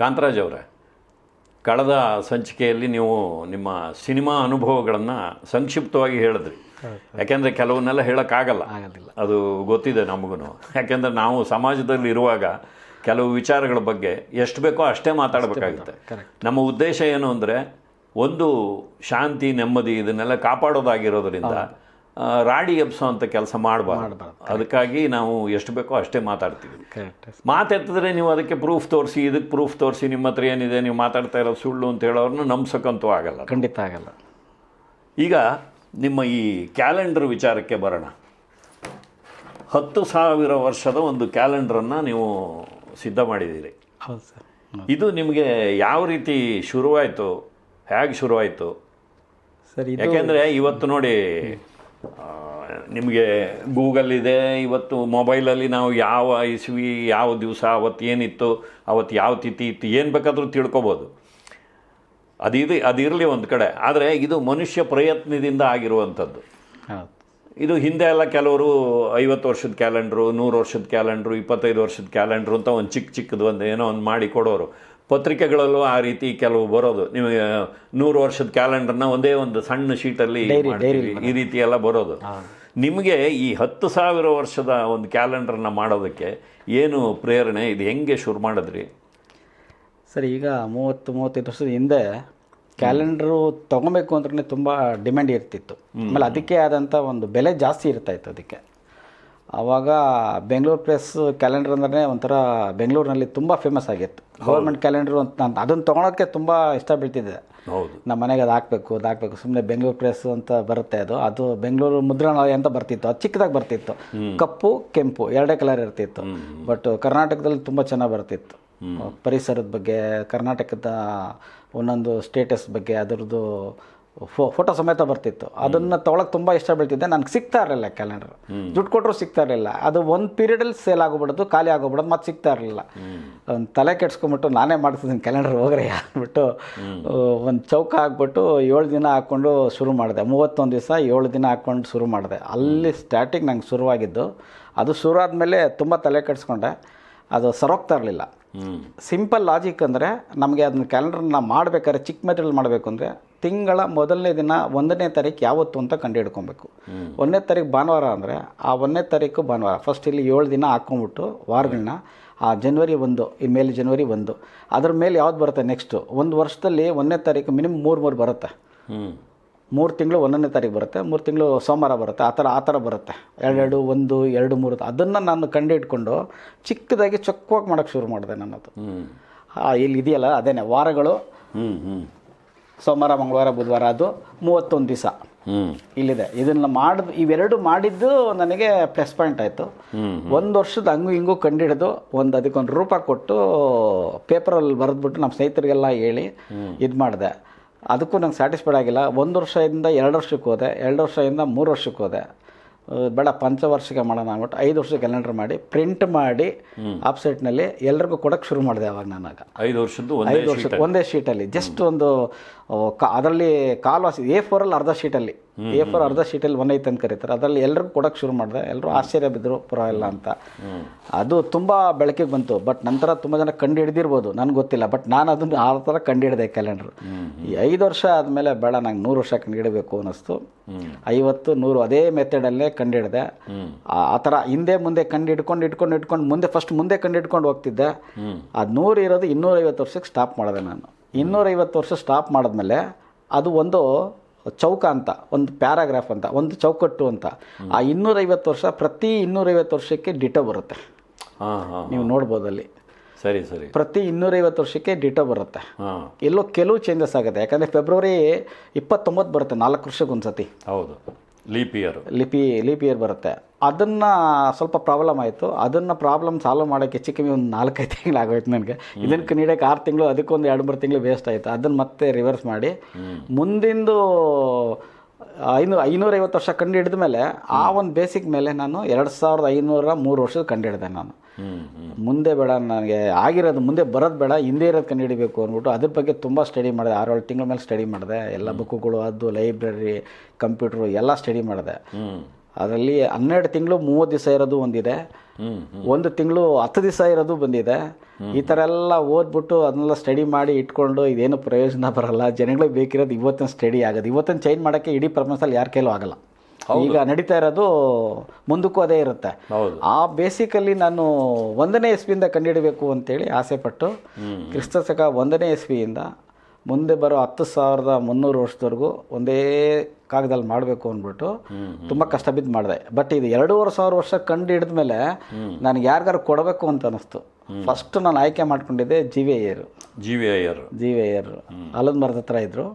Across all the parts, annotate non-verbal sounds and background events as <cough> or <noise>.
ಕಾಂತರಾಜ್ ಅವರೇ ಕಳೆದ ಸಂಚಿಕೆಯಲ್ಲಿ ನೀವು ನಿಮ್ಮ ಸಿನಿಮಾ ಅನುಭವಗಳನ್ನು ಸಂಕ್ಷಿಪ್ತವಾಗಿ ಹೇಳಿದ್ರಿ. ಯಾಕೆಂದರೆ ಕೆಲವನ್ನೆಲ್ಲ ಹೇಳೋಕ್ಕಾಗಲ್ಲ. ಆಗೋದಿಲ್ಲ ಅದು ಗೊತ್ತಿದೆ ನಮಗೂ ಯಾಕೆಂದರೆ ನಾವು ಸಮಾಜದಲ್ಲಿ ಇರುವಾಗ ಕೆಲವು ವಿಚಾರಗಳ ಬಗ್ಗೆ ಎಷ್ಟು ಬೇಕೋ ಅಷ್ಟೇ ಮಾತಾಡಬೇಕಾಗುತ್ತೆ. ನಮ್ಮ ಉದ್ದೇಶ ಏನು ಅಂದರೆ ಒಂದು ಶಾಂತಿ ನೆಮ್ಮದಿ ಇದನ್ನೆಲ್ಲ ಕಾಪಾಡೋದಾಗಿರೋದ್ರಿಂದ ರಾಡಿ ಅಂತ ಕೆಲಸ ಮಾಡಬಾರ್ದು. ಅದಕ್ಕಾಗಿ ನಾವು ಎಷ್ಟು ಬೇಕೋ ಅಷ್ಟೇ ಮಾತಾಡ್ತೀವಿ. ಮಾತೆತ್ತಿದ್ರೆ ನೀವು ಅದಕ್ಕೆ ಪ್ರೂಫ್ ತೋರಿಸಿ ಇದಕ್ಕೆ ಪ್ರೂಫ್ ತೋರಿಸಿ ನಿಮ್ಮ ಹತ್ರ ಏನಿದೆ ನೀವು ಮಾತಾಡ್ತಾ ಇರೋ ಸುಳ್ಳು ಅಂತ ಹೇಳೋರನ್ನ ನಂಬ್ಸಕ್ಕಂತೂ ಆಗಲ್ಲ ಖಂಡಿತ ಆಗಲ್ಲ. ಈಗ ನಿಮ್ಮ ಈ ಕ್ಯಾಲೆಂಡರ್ ವಿಚಾರಕ್ಕೆ ಬರೋಣ. ಹತ್ತು ಸಾವಿರ ವರ್ಷದ ಒಂದು ಕ್ಯಾಲೆಂಡ್ರನ್ನು ನೀವು ಸಿದ್ಧ ಮಾಡಿದ್ದೀರಿ. ಹೌದು ಸರ್. ಇದು ನಿಮಗೆ ಯಾವ ರೀತಿ ಶುರುವಾಯಿತು ಹೇಗೆ ಶುರುವಾಯಿತು? ಸರ್ ಯಾಕೆಂದರೆ ಇವತ್ತು ನೋಡಿ ನಿಮಗೆ ಗೂಗಲ್ ಇದೆ ಇವತ್ತು ಮೊಬೈಲಲ್ಲಿ ನಾವು ಯಾವ ಇಸ್ವಿ ಯಾವ ದಿವಸ ಅವತ್ತು ಏನಿತ್ತು ಅವತ್ತು ಯಾವ ತಿಥಿ ಇತ್ತು ಏನು ಬೇಕಾದರೂ ತಿಳ್ಕೊಬೋದು. ಅದಿದೆ ಅದಿರಲಿ ಒಂದು ಕಡೆ. ಆದರೆ ಇದು ಮನುಷ್ಯ ಪ್ರಯತ್ನದಿಂದ ಆಗಿರುವಂಥದ್ದು. ಇದು ಹಿಂದೆ ಎಲ್ಲ ಕೆಲವರು ಐವತ್ತು ವರ್ಷದ ಕ್ಯಾಲೆಂಡ್ರು ನೂರು ವರ್ಷದ ಕ್ಯಾಲೆಂಡ್ರು ಇಪ್ಪತ್ತೈದು ವರ್ಷದ ಕ್ಯಾಲೆಂಡ್ರು ಅಂತ ಒಂದು ಚಿಕ್ಕ ಚಿಕ್ಕದು ಒಂದು ಏನೋ ಒಂದು ಮಾಡಿ ಕೊಡೋರು. ಪತ್ರಿಕೆಗಳಲ್ಲೂ ಆ ರೀತಿ ಕೆಲವು ಬರೋದು. ನಿಮಗೆ ನೂರು ವರ್ಷದ ಕ್ಯಾಲೆಂಡರ್ನ ಒಂದೇ ಒಂದು ಸಣ್ಣ ಶೀಟಲ್ಲಿ. ಈ ರೀತಿ ಎಲ್ಲ ಬರೋದು ನಿಮಗೆ ಈ ಹತ್ತು ಸಾವಿರ ವರ್ಷದ ಒಂದು ಕ್ಯಾಲೆಂಡರ್ನ ಮಾಡೋದಕ್ಕೆ ಏನು ಪ್ರೇರಣೆ? ಇದು ಹೆಂಗೆ ಶುರು ಮಾಡಿದ್ರಿ? ಸರಿ ಈಗ ಮೂವತ್ತು ಮೂವತ್ತೈದು ವರ್ಷದ ಹಿಂದೆ ಕ್ಯಾಲೆಂಡ್ರು ತೊಗೊಬೇಕು ಅಂದ್ರೆ ತುಂಬ ಡಿಮ್ಯಾಂಡ್ ಇರ್ತಿತ್ತು. ಆಮೇಲೆ ಅದಕ್ಕೆ ಆದಂಥ ಒಂದು ಬೆಲೆ ಜಾಸ್ತಿ ಇರ್ತಾ ಇತ್ತು ಅದಕ್ಕೆ. ಆವಾಗ ಬೆಂಗಳೂರು ಪ್ರೆಸ್ ಕ್ಯಾಲೆಂಡರ್ ಅಂದ್ರೆ ಒಂಥರ ಬೆಂಗಳೂರಿನಲ್ಲಿ ತುಂಬ ಫೇಮಸ್ ಆಗಿತ್ತು. ಗೌರ್ಮೆಂಟ್ ಕ್ಯಾಲೆಂಡರ್ ಅಂತ ನಾನು ಅದನ್ನು ತೊಗೊಳೋಕ್ಕೆ ತುಂಬ ಇಷ್ಟ ಬೀಳ್ತಿದ್ದೆ ಹೌದು. ನಮ್ಮ ಮನೆಗೆ ಅದು ಹಾಕಬೇಕು ಅದು ಹಾಕಬೇಕು. ಸುಮ್ಮನೆ ಬೆಂಗಳೂರು ಪ್ರೆಸ್ ಅಂತ ಬರುತ್ತೆ ಅದು. ಅದು ಬೆಂಗಳೂರು ಮುದ್ರಣಾಲಯ ಅಂತ ಬರ್ತಿತ್ತು. ಅದು ಚಿಕ್ಕದಾಗಿ ಬರ್ತಿತ್ತು. ಕಪ್ಪು ಕೆಂಪು ಎರಡೇ ಕಲರ್ ಇರ್ತಿತ್ತು. ಬಟ್ ಕರ್ನಾಟಕದಲ್ಲಿ ತುಂಬ ಚೆನ್ನಾಗಿ ಬರ್ತಿತ್ತು. ಪರಿಸರದ ಬಗ್ಗೆ ಕರ್ನಾಟಕದ ಒಂದೊಂದು ಸ್ಟೇಟಸ್ ಬಗ್ಗೆ ಅದರದ್ದು ಫೋ ಫೋಟೋ ಸಮೇತ ಬರ್ತಿತ್ತು. ಅದನ್ನು ತೊಗೊಳಕ್ಕೆ ತುಂಬ ಇಷ್ಟ ಬೀಳ್ತಿದ್ದೆ ನನಗೆ ಸಿಗ್ತಾ ಇರಲಿಲ್ಲ ಕ್ಯಾಲೆಂಡರ್ ದುಡ್ಡು ಕೊಟ್ಟರು ಸಿಗ್ತಾ ಇರಲಿಲ್ಲ. ಅದು ಒಂದು ಪೀರಿಯಡಲ್ಲಿ ಸೇಲ್ ಆಗೋಗ್ಬಿಡೋದು ಖಾಲಿ ಆಗೋಗ್ಬಿಡೋದು ಮತ್ತೆ ಸಿಗ್ತಾ ಇರಲಿಲ್ಲ. ಒಂದು ತಲೆ ಕೆಡ್ಸ್ಕೊಂಬಿಟ್ಟು ನಾನೇ ಮಾಡ್ತಿದ್ದೀನಿ ಕ್ಯಾಲೆಂಡರ್ ಹೋಗ್ರೆ ಅಂದ್ಬಿಟ್ಟು ಒಂದು ಚೌಕ ಹಾಕ್ಬಿಟ್ಟು ಏಳು ದಿನ ಹಾಕ್ಕೊಂಡು ಶುರು ಮಾಡಿದೆ. ಮೂವತ್ತೊಂದು ದಿವಸ ಏಳು ದಿನ ಹಾಕ್ಕೊಂಡು ಶುರು ಮಾಡಿದೆ. ಅಲ್ಲಿ ಸ್ಟಾರ್ಟಿಂಗ್ ನಂಗೆ ಶುರುವಾಗಿದ್ದು. ಅದು ಶುರು ಆದಮೇಲೆ ತುಂಬ ತಲೆ ಕೆಡಿಸ್ಕೊಂಡೆ. ಅದು ಸರೋಗ್ತಾ ಇರಲಿಲ್ಲ. ಸಿಂಪಲ್ ಲಾಜಿಕ್ ಅಂದರೆ ನಮಗೆ ಅದನ್ನ ಕ್ಯಾಲೆಂಡರ್ನ ಮಾಡಬೇಕಾದ್ರೆ ಚಿಕ್ಕ ಮೆಟೀರಿಯಲ್ ಮಾಡಬೇಕು ಅಂದರೆ ತಿಂಗಳ ಮೊದಲನೇ ದಿನ ಒಂದನೇ ತಾರೀಕು ಯಾವತ್ತು ಅಂತ ಕಂಡು ಹಿಡ್ಕೊಬೇಕು ಒಂದನೇ ತಾರೀಕು ಭಾನುವಾರ ಅಂದರೆ ಆ ಒಂದನೇ ತಾರೀಕು ಭಾನುವಾರ ಫಸ್ಟ್ ಇಲ್ಲಿ ಏಳು ದಿನ ಹಾಕ್ಕೊಂಬಿಟ್ಟು ವಾರಗಳನ್ನ ಆ ಜನ್ವರಿ ಒಂದು ಈ ಮೇಲೆ ಜನವರಿ ಒಂದು. ಅದ್ರ ಮೇಲೆ ಯಾವ್ದು ಬರುತ್ತೆ ನೆಕ್ಸ್ಟು ಒಂದು ವರ್ಷದಲ್ಲಿ ಒಂದನೇ ತಾರೀಕು ಮಿನಿಮಮ್ ಮೂರು ಮೂರು ಬರುತ್ತೆ. ಮೂರು ತಿಂಗಳು ಒಂದನೇ ತಾರೀಕು ಬರುತ್ತೆ ಮೂರು ತಿಂಗಳು ಸೋಮವಾರ ಬರುತ್ತೆ ಆ ಥರ ಆ ಥರ ಬರುತ್ತೆ. ಎರಡೆರಡು ಒಂದು ಎರಡು ಮೂರು ಅದನ್ನು ನಾನು ಕಂಡು ಇಟ್ಕೊಂಡು ಚಿಕ್ಕದಾಗಿ ಚೊಕ್ಕವಾಗಿ ಮಾಡೋಕ್ಕೆ ಶುರು ಮಾಡಿದೆ ನನ್ನದು. ಅದು ಆ, ಇಲ್ಲಿ ಇದೆಯಲ್ಲ ಅದೇನೆ ವಾರಗಳು. ಹ್ಞೂ ಹ್ಞೂ ಸೋಮವಾರ ಮಂಗಳವಾರ ಬುಧವಾರ ಅದು ಮೂವತ್ತೊಂದು ದಿವಸ. ಇಲ್ಲಿದೆ. ಇದನ್ನ ಮಾಡಿದ್ ಇವೆರಡು ಮಾಡಿದ್ದು ನನಗೆ ಪ್ಲಸ್ ಪಾಯಿಂಟ್ ಆಯಿತು. ಒಂದು ವರ್ಷದ ಹಂಗು ಹಿಂಗೂ ಕಂಡಿಡಿದು ಒಂದು ಅದಕ್ಕೊಂದು ರೂಪ ಕೊಟ್ಟು ಪೇಪರಲ್ಲಿ ಬರೆದ್ಬಿಟ್ಟು ನಮ್ಮ ಸ್ನೇಹಿತರಿಗೆಲ್ಲ ಹೇಳಿ ಇದು ಮಾಡಿದೆ. ಅದಕ್ಕೂ ನಂಗೆ ಸ್ಯಾಟಿಸ್ಫೈಡ್ ಆಗಿಲ್ಲ. ಒಂದು ವರ್ಷದಿಂದ ಎರಡು ವರ್ಷಕ್ಕೆ ಹೋದೆ. ಎರಡು ವರ್ಷದಿಂದ ಮೂರು ವರ್ಷಕ್ಕೆ ಹೋದೆ. ಬೇಡ ಪಂಚವಾರ್ಷಿಕ ಮಾಡೋಣ ಅಂದ್ಬಿಟ್ಟು ಐದು ವರ್ಷ ಕ್ಯಾಲೆಂಡರ್ ಮಾಡಿ ಪ್ರಿಂಟ್ ಮಾಡಿ ಆಪ್ಸೈಟ್ನಲ್ಲಿ ಎಲ್ರಿಗೂ ಕೊಡೋಕ್ಕೆ ಶುರು ಮಾಡಿದೆ ಅವಾಗ ನಾನಾಗ. ಐದು ವರ್ಷದ್ದು ಐದು ವರ್ಷ ಒಂದೇ ಶೀಟಲ್ಲಿ ಜಸ್ಟ್ ಒಂದು ಕಾ ಅದರಲ್ಲಿ ಕಾಲ್ವಾಸಿ ಎ ಫೋರಲ್ಲಿ ಅರ್ಧ ಶೀಟಲ್ಲಿ. ಎ ಫೋರ್ ಅರ್ಧ ಶೀಟಲ್ಲಿ ಒನ್ ಐತೆ ಅಂತ ಕರೀತಾರೆ. ಅದರಲ್ಲಿ ಎಲ್ಲರಿಗೂ ಕೊಡೋಕ್ಕೆ ಶುರು ಮಾಡಿದೆ ಎಲ್ಲರೂ ಆಶ್ಚರ್ಯ ಬಿದ್ದರು ಪರವಾಗಿಲ್ಲ ಅಂತ. ಅದು ತುಂಬ ಬೆಳಕಿಗೆ ಬಂತು. ಬಟ್ ನಂತರ ತುಂಬ ಜನ ಕಂಡು ಹಿಡ್ದಿರ್ಬೋದು ನನಗೆ ಗೊತ್ತಿಲ್ಲ. ಬಟ್ ನಾನು ಅದನ್ನು ಆ ಥರ ಕಂಡು ಹಿಡಿದೆ ಕ್ಯಾಲೆಂಡ್ರ್ ಈ ಐದು ವರ್ಷ ಆದಮೇಲೆ ಬೇಡ ನಂಗೆ ನೂರು ವರ್ಷ ಕಂಡು ಹಿಡಬೇಕು ಅನ್ನಿಸ್ತು. ಐವತ್ತು ನೂರು ಅದೇ ಮೆಥಡಲ್ಲೇ ಕಂಡು ಹಿಡಿದೆ. ಆ ಆ ಥರ ಹಿಂದೆ ಮುಂದೆ ಕಂಡು ಹಿಡ್ಕೊಂಡು ಇಟ್ಕೊಂಡು ಇಟ್ಕೊಂಡು ಮುಂದೆ ಫಸ್ಟ್ ಮುಂದೆ ಕಂಡು ಹಿಡ್ಕೊಂಡು ಹೋಗ್ತಿದ್ದೆ. ಅದು ನೂರು ಇರೋದು ಇನ್ನೂರೈವತ್ತು ವರ್ಷಕ್ಕೆ ಸ್ಟಾಪ್ ಮಾಡಿದೆ ನಾನು. ಇನ್ನೂರೈವತ್ತು ವರ್ಷ ಸ್ಟಾಪ್ ಮಾಡಿದ್ಮೇಲೆ ಅದು ಒಂದು ಚೌಕ ಅಂತ ಒಂದು ಪ್ಯಾರಾಗ್ರಾಫ್ ಅಂತ ಒಂದು ಚೌಕಟ್ಟು ಅಂತ ಆ ಇನ್ನೂರೈವತ್ತು ವರ್ಷ ಪ್ರತಿ ಇನ್ನೂರೈವತ್ತು ವರ್ಷಕ್ಕೆ ಡಿಟೋ ಬರುತ್ತೆ. ಹಾಂ ಹಾಂ ನೀವು ನೋಡ್ಬೋದು ಅಲ್ಲಿ ಸರಿ ಸರಿ. ಪ್ರತಿ ಇನ್ನೂರೈವತ್ತು ವರ್ಷಕ್ಕೆ ಡಿಟೋ ಬರುತ್ತೆ. ಎಲ್ಲೋ ಕೆಲವು ಚೇಂಜಸ್ ಆಗುತ್ತೆ. ಯಾಕಂದರೆ ಫೆಬ್ರವರಿ ಇಪ್ಪತ್ತೊಂಬತ್ತು ಬರುತ್ತೆ ನಾಲ್ಕು ವರ್ಷಕ್ಕೆ ಒಂದು ಸತಿ ಹೌದು. ಲೀಪ್ ಇಯರ್ ಲಿಪಿ ಲಿಪಿಯರ್ ಬರುತ್ತೆ. ಅದನ್ನು ಸ್ವಲ್ಪ ಪ್ರಾಬ್ಲಮ್ ಆಯಿತು. ಅದನ್ನು ಪ್ರಾಬ್ಲಮ್ ಸಾಲ್ವ್ ಮಾಡೋಕ್ಕೆ ಹೆಚ್ಚು ಕಮ್ಮಿ ಒಂದು ನಾಲ್ಕೈದು ತಿಂಗಳು ಆಗೋಯ್ತು ನನಗೆ. ಇದಕ್ಕೆ ನೀಡೋಕ್ಕೆ ಆರು ತಿಂಗಳು ಅದಕ್ಕೊಂದು ಎರಡು ಮೂರು ತಿಂಗಳು ವೇಸ್ಟ್ ಆಯಿತು. ಅದನ್ನು ಮತ್ತೆ ರಿವರ್ಸ್ ಮಾಡಿ ಮುಂದಿಂದು ಐನೂರು ಐನೂರೈವತ್ತು ವರ್ಷ ಕಂಡು ಹಿಡಿದ ಮೇಲೆ ಆ ಒಂದು ಬೇಸಿಕ್ ಮೇಲೆ ನಾನು ಎರಡು ಸಾವಿರದ ಐನೂರ ಮೂರು ವರ್ಷದ ಕಂಡು ಹಿಡಿದೆ ನಾನು. ಮುಂದೆ ಬೇಡ ನನಗೆ ಆಗಿರೋದು ಮುಂದೆ ಬರೋದು ಬೇಡ ಹಿಂದೆ ಇರೋದು ಕಂಡು ಹಿಡಿಬೇಕು ಅಂದ್ಬಿಟ್ಟು ಅದ್ರ ಬಗ್ಗೆ ತುಂಬ ಸ್ಟಡಿ ಮಾಡಿದೆ. ಆರು ಏಳು ತಿಂಗಳ ಮೇಲೆ ಸ್ಟಡಿ ಮಾಡಿದೆ. ಎಲ್ಲ ಬುಕ್ಕುಗಳು ಅದು ಲೈಬ್ರರಿ ಕಂಪ್ಯೂಟ್ರು ಎಲ್ಲ ಸ್ಟಡಿ ಮಾಡಿದೆ. ಅದರಲ್ಲಿ ಹನ್ನೆರಡು ತಿಂಗಳು ಮೂವತ್ತು ದಿವಸ ಇರೋದು ಒಂದಿದೆ. ಒಂದು ತಿಂಗಳು ಹತ್ತು ದಿವಸ ಇರೋದು ಬಂದಿದೆ. ಈ ಥರ ಎಲ್ಲ ಓದ್ಬಿಟ್ಟು ಅದನ್ನೆಲ್ಲ ಸ್ಟಡಿ ಮಾಡಿ ಇಟ್ಕೊಂಡು ಇದೇನು ಪ್ರಯೋಜನ ಬರಲ್ಲ. ಜನಗಳಿಗೆ ಬೇಕಿರೋದು ಇವತ್ತಿನ ಸ್ಟಡಿ ಆಗೋದು. ಇವತ್ತಿನ ಚೇಂಜ್ ಮಾಡೋಕ್ಕೆ ಇಡೀ ಪ್ರಪಂಚದಲ್ಲಿ ಯಾರ ಕೈಲೂ ಆಗಲ್ಲ. ಈಗ ನಡೀತಾ ಇರೋದು ಮುಂದಕ್ಕೂ ಅದೇ ಇರುತ್ತೆ. ಆ ಬೇಸಿಕಲ್ಲಿ ನಾನು ಒಂದನೇ ಎಸ್ಪಿಯಿಂದ ಕಂಡುಹಿಡಬೇಕು ಅಂತೇಳಿ ಆಸೆಪಟ್ಟು ಕ್ರಿಸ್ತ ಶಕ ಒಂದನೇ ಎಸ್ಪಿಯಿಂದ ಮುಂದೆ ಬರೋ ಹತ್ತು ಸಾವಿರದ ಮುನ್ನೂರು ವರ್ಷದವರೆಗೂ ಒಂದೇ ಕಾಗದಲ್ಲಿ ಮಾಡಬೇಕು ಅಂದ್ಬಿಟ್ಟು ತುಂಬ ಕಷ್ಟ ಬಿದ್ದು ಮಾಡಿದೆ. ಬಟ್ ಇದು ಎರಡೂವರೆ ಸಾವಿರ ವರ್ಷ ಕಂಡು ಹಿಡಿದ ಮೇಲೆ ನನಗೆ ಯಾರಿಗಾರು ಕೊಡಬೇಕು ಅಂತ ಅನ್ನಿಸ್ತು ಫಸ್ಟ್ ನಾನು ಆಯ್ಕೆ ಮಾಡ್ಕೊಂಡಿದ್ದೆ ಜಿ ವಿ ಅಯ್ಯರು. ಜಿ ವಿ ಅಯ್ಯರು. ಜಿ ವಿ ಅಯ್ಯರು. ಆಲದ ಮರದ ಹತ್ರ ಇದ್ದರು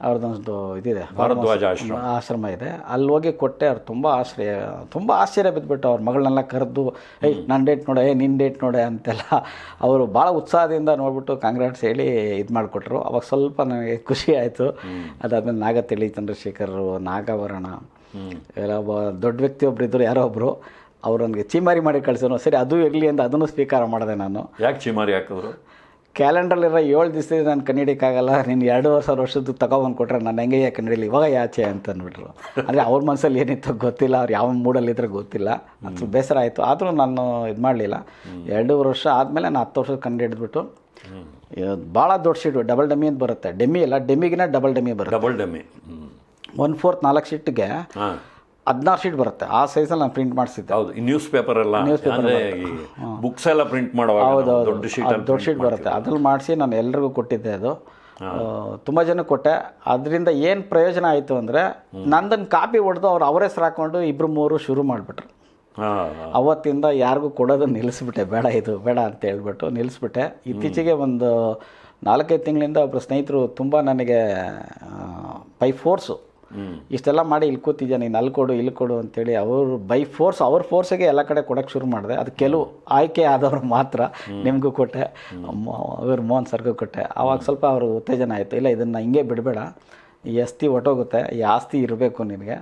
ಅವ್ರದ್ದೊಂದು ಇದಿದೆ. ಭಾರದ್ವಾಜ ಆಶ್ರಮ. ಆಶ್ರಮ. ಇದೆ. ಅಲ್ಲಿ ಹೋಗಿ ಕೊಟ್ಟೆ ಅವ್ರು ತುಂಬ ಆಶ್ರಯ ತುಂಬ ಆಶ್ಚರ್ಯ ಬಿದ್ದುಬಿಟ್ಟು ಅವ್ರ ಮಗಳನ್ನೆಲ್ಲ ಕರೆದು ಏಯ್ ನನ್ನ ಡೇಟ್ ನೋಡೆ ಏ ನಿನ್ನ ಡೇಟ್ ನೋಡೆ ಅಂತೆಲ್ಲ ಅವರು ಭಾಳ ಉತ್ಸಾಹದಿಂದ ನೋಡ್ಬಿಟ್ಟು ಕಾಂಗ್ರಾಟ್ಸ್ ಹೇಳಿ ಇದು ಮಾಡಿಕೊಟ್ರು. ಅವಾಗ ಸ್ವಲ್ಪ ನನಗೆ ಖುಷಿ ಆಯಿತು. ಅದಾದಮೇಲೆ ನಾಗತಿಳಿ ಚಂದ್ರಶೇಖರ್ ನಾಗಾಭರಣ ಎಲ್ಲ ಒಬ್ಬ ದೊಡ್ಡ ವ್ಯಕ್ತಿ ಒಬ್ರು ಇದ್ದರು ಯಾರೋ ಒಬ್ಬರು ಅವ್ರು ನನಗೆ ಚೀಮಾರಿ ಮಾಡಿ ಕಳಿಸೋನು ಸರಿ ಅದು ಇರಲಿ ಅಂತ ಅದನ್ನು ಸ್ವೀಕಾರ ಮಾಡಿದೆ ನಾನು. ಯಾಕೆ ಚೀಮಾರಿ ಹಾಕಿದ್ರು ಕ್ಯಾಲೆಂಡ್ರಲ್ಲಿರೋ ಏಳು ದಿವಸ ನಾನು ಕನ್ನಡಿಕ್ಕಾಗಲ್ಲ ನೀನು ಎರಡೂವರೆ ಸಾವಿರ ವರ್ಷದ್ದು ತಗೊಬಂದು ಕೊಟ್ರೆ ನಾನು ಹೆಂಗೆ ಕನ್ನಡಿಲಿ ಇವಾಗ ಯಾಚೆ ಅಂತ ಅಂದ್ಬಿಟ್ರು. ಅಂದರೆ ಅವ್ರ ಮನಸ್ಸಲ್ಲಿ ಏನಿತ್ತು ಗೊತ್ತಿಲ್ಲ ಅವ್ರು ಯಾವ ಮೂಡಲ್ಲಿದ್ರೆ ಗೊತ್ತಿಲ್ಲ. ಅದು ಬೇಸರ ಆಯಿತು. ಆದರೂ ನಾನು ಇದು ಮಾಡಲಿಲ್ಲ. ಎರಡೂವರೆ ವರ್ಷ ಆದಮೇಲೆ ನಾನು ಹತ್ತು ವರ್ಷದ ಕಂಡು ಹಿಡಿದ್ಬಿಟ್ಟು ಭಾಳ ದೊಡ್ಡ ಶೀಟು ಡಬಲ್ ಡಮ್ಮಿ ಅಂತ ಬರುತ್ತೆ. ಡೆಮ್ಮಿ ಇಲ್ಲ ಡೆಮ್ಮಿಗಿನ ಡಬಲ್ ಡೆಮ್ಮಿ ಬರುತ್ತೆ. ಡಬಲ್ ಡೆಮ್ಮಿ ಒನ್ ಫೋರ್ತ್ ನಾಲ್ಕು ಶೀಟ್ಗೆ ಹದಿನಾರು ಶೀಟ್ ಬರುತ್ತೆ. ಆ ಸೈಜಲ್ಲಿ ನಾನು ಪ್ರಿಂಟ್ ಮಾಡಿಸಿದ್ದೆ. ಹೌದು ಈ ನ್ಯೂಸ್ ಪೇಪರ್ ಎಲ್ಲ ನ್ಯೂಸ್ ಪೇಪರ್ ಬುಕ್ಸ್ ಎಲ್ಲ ಪ್ರಿಂಟ್ ಮಾಡುವಾಗ ಹೌದು ದೊಡ್ಡ ಶೀಟ್ ದೊಡ್ಡ ಶೀಟ್ ಬರುತ್ತೆ. ಅದ್ರಲ್ಲಿ ಮಾಡಿಸಿ ನಾನು ಎಲ್ರಿಗೂ ಕೊಟ್ಟಿದ್ದೆ ಅದು. ತುಂಬ ಜನ ಕೊಟ್ಟೆ. ಅದರಿಂದ ಏನು ಪ್ರಯೋಜನ ಆಯಿತು ಅಂದರೆ ನಂದನ್ನು ಕಾಪಿ ಹೊಡೆದು ಅವ್ರು ಅವರ ಹೆಸರು ಹಾಕ್ಕೊಂಡು ಇಬ್ಬರು ಮೂರು ಶುರು ಮಾಡಿಬಿಟ್ರು. ಅವತ್ತಿಂದ ಯಾರಿಗೂ ಕೊಡೋದು ನಿಲ್ಲಿಸ್ಬಿಟ್ಟೆ. ಬೇಡ ಇದು ಬೇಡ ಅಂತ ಹೇಳ್ಬಿಟ್ಟು ನಿಲ್ಲಿಸ್ಬಿಟ್ಟೆ. ಇತ್ತೀಚೆಗೆ ಒಂದು ನಾಲ್ಕೈದು ತಿಂಗಳಿಂದ ಒಬ್ಬರು ಸ್ನೇಹಿತರು ತುಂಬ ನನಗೆ ಬೈ ಫೋರ್ಸು ಇಷ್ಟೆಲ್ಲ ಮಾಡಿ ಇಲ್ಲಿ ಕೂತಿದ್ಯಾ ನೀನು? ಅಲ್ಲಿ ಕೊಡು ಇಲ್ಲಿ ಕೊಡು ಅಂತೇಳಿ ಅವರು ಬೈ ಫೋರ್ಸ್ ಅವ್ರ ಫೋರ್ಸಿಗೆ ಎಲ್ಲ ಕಡೆ ಕೊಡೋಕ್ಕೆ ಶುರು ಮಾಡಿದೆ. ಅದು ಕೆಲವು ಆಯ್ಕೆ ಆದವರು ಮಾತ್ರ ನಿಮಗೂ ಕೊಟ್ಟೆ. ಇವ್ರು ಮೋಹನ್ ಸರ್ಗೂ ಕೊಟ್ಟೆ. ಆವಾಗ ಸ್ವಲ್ಪ ಅವರು ಉತ್ತೇಜನ ಆಯಿತು. ಇಲ್ಲ ಇದನ್ನು ಹಿಂಗೆ ಬಿಡಬೇಡ. ಈ ಆಸ್ತಿ ಹೊಟ್ಟೋಗುತ್ತೆ ಈ ಆಸ್ತಿ ಇರಬೇಕು ನಿನಗೆ.